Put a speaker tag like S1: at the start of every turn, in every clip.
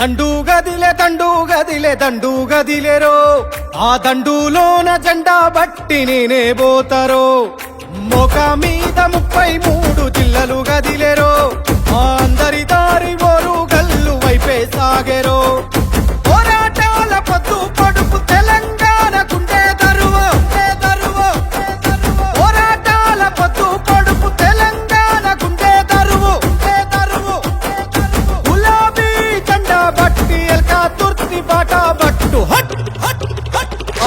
S1: దండు గదిలే దండు గదిలే దండు గదిలేరో ఆ దండులోన జెండా బట్టి నేనే పోతారో. మొక మీద ముప్పై మూడు జిల్లలు గదిలేరో.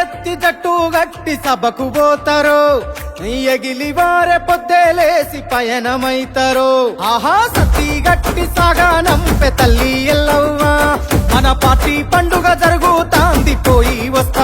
S1: ఎత్తి జట్టు గట్టి సభకు పోతారు ఎగిలి వారే పొద్దేలేసి పయనమైతారు. ఆహా సతీ గట్టి సాగానంపె తల్లి ఎల్లవ్వా. మన పార్టీ పండుగ జరుగుతాంది పోయి వస్తా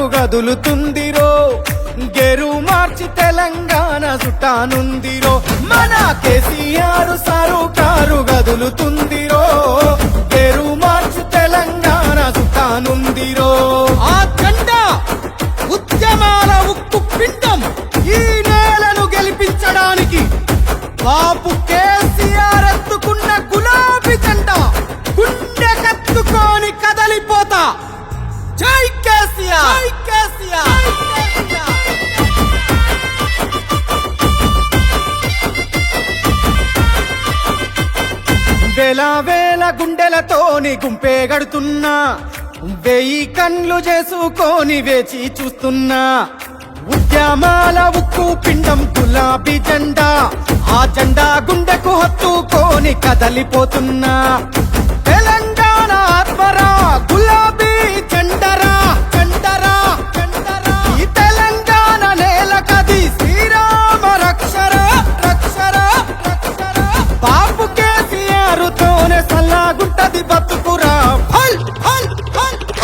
S1: కారు గదులుతుందిరో. గెరు మార్చి తెలంగాణ చుట్టానుందిరో మన కేసీఆర్ సారు కారు గదులుతుందిరో. గెరు మార్చి తెలంగాణ చుట్టానుందిరో ఆ జెండా ఉద్యమాల ఉక్కు పిండం ఈ నేలను గెలిపించడానికి బాపు కే జై కేసీఆర్ జై కేసీఆర్ వేల వేల గుండెలతోని గుంపే గడుతున్నా. వెయ్యి కన్లు చేసుకొని వేచి చూస్తున్నా. ఉద్యమాల ఉక్కు పిండం గులాబీ జెండా. ఆ జెండా గుండెకు హత్తుకొని కదలిపోతున్నా.